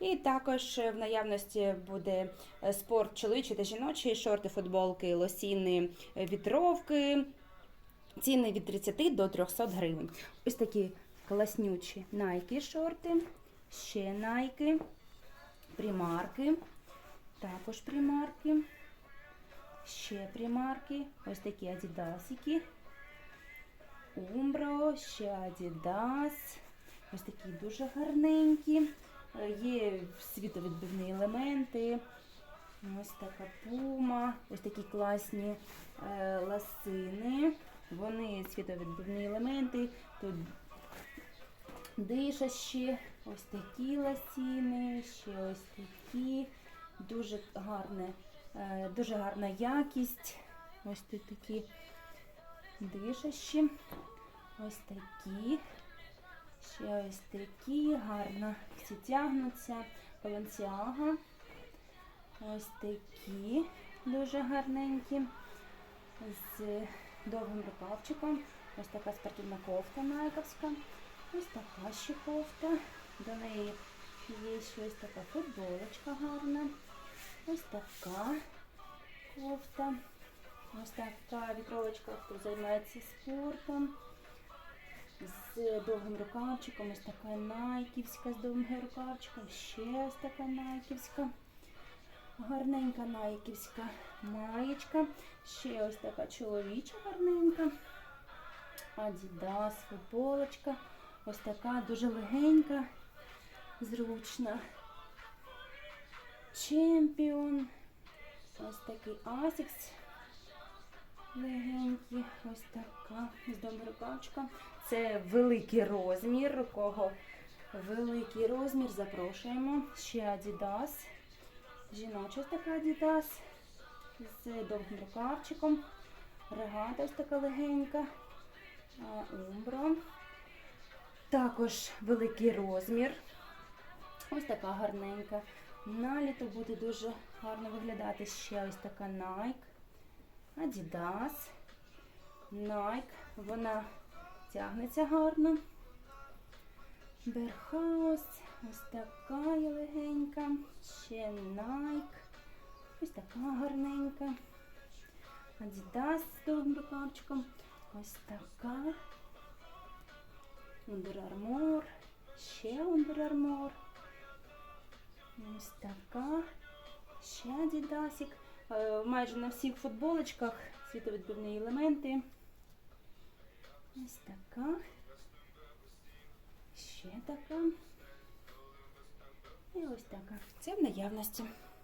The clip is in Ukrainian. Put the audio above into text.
І також в наявності буде е, спорт чоловічий та жіночий, шорти, футболки, лосіни, е, вітровки. Ціни від 30 до 300 гривень. Ось такі класнючі найки шорти, ще найки, примарки, також примарки, ще примарки, ось такі адідасики, Умбро, ще адідас, ось такі дуже гарненькі. Є світовідбивні елементи. Ось така пума, ось такі класні е, ласини. Вони світовідбивні елементи. Тут дишащі, ось такі ласіни, ще ось такі. Дуже гарне, е, дуже гарна якість. Ось тут такі дишащі. Ось такі. Ще ось такі, гарно всі тягнуться. Балансіага. Ось такі дуже гарненькі. З довгим рукавчиком. Ось така спортивна кофта найковська. Ось така ще кофта. До неї є ще ось така футболочка гарна. Ось така кофта. Ось така вітровочка, хто займається спортом. З довгим рукавчиком, ось така найківська з довгим рукавчиком, ще ось така найківська. Гарненька найківська маєчка. Ще ось така чоловіча гарненька. Адідас, футболочка. Ось така дуже легенька, зручна. Чемпіон. Ось такий Asics. Легенький. Ось така. З довгим рукавчиком. Це великий розмір. Кого великий розмір, запрошуємо. Ще Adidas. Жіноча ось така Adidas з довгим рукавчиком. Регата ось така легенька. Умбро. Також великий розмір. Ось така гарненька. На літо буде дуже гарно виглядати ще ось така Nike. Adidas. Nike. Вона тягнеться гарно. Берхаус. Ось така є легенька. Ще Nike. Ось така гарненька. Adidas з довгим рукавчиком. Ось така. Under Armour. Ще Under Armour. Ось така. Ще Адідасик. Е, Майже на всіх футболочках світовідбивні елементи. Ось така. Ще така. І ось така. Це в наявності.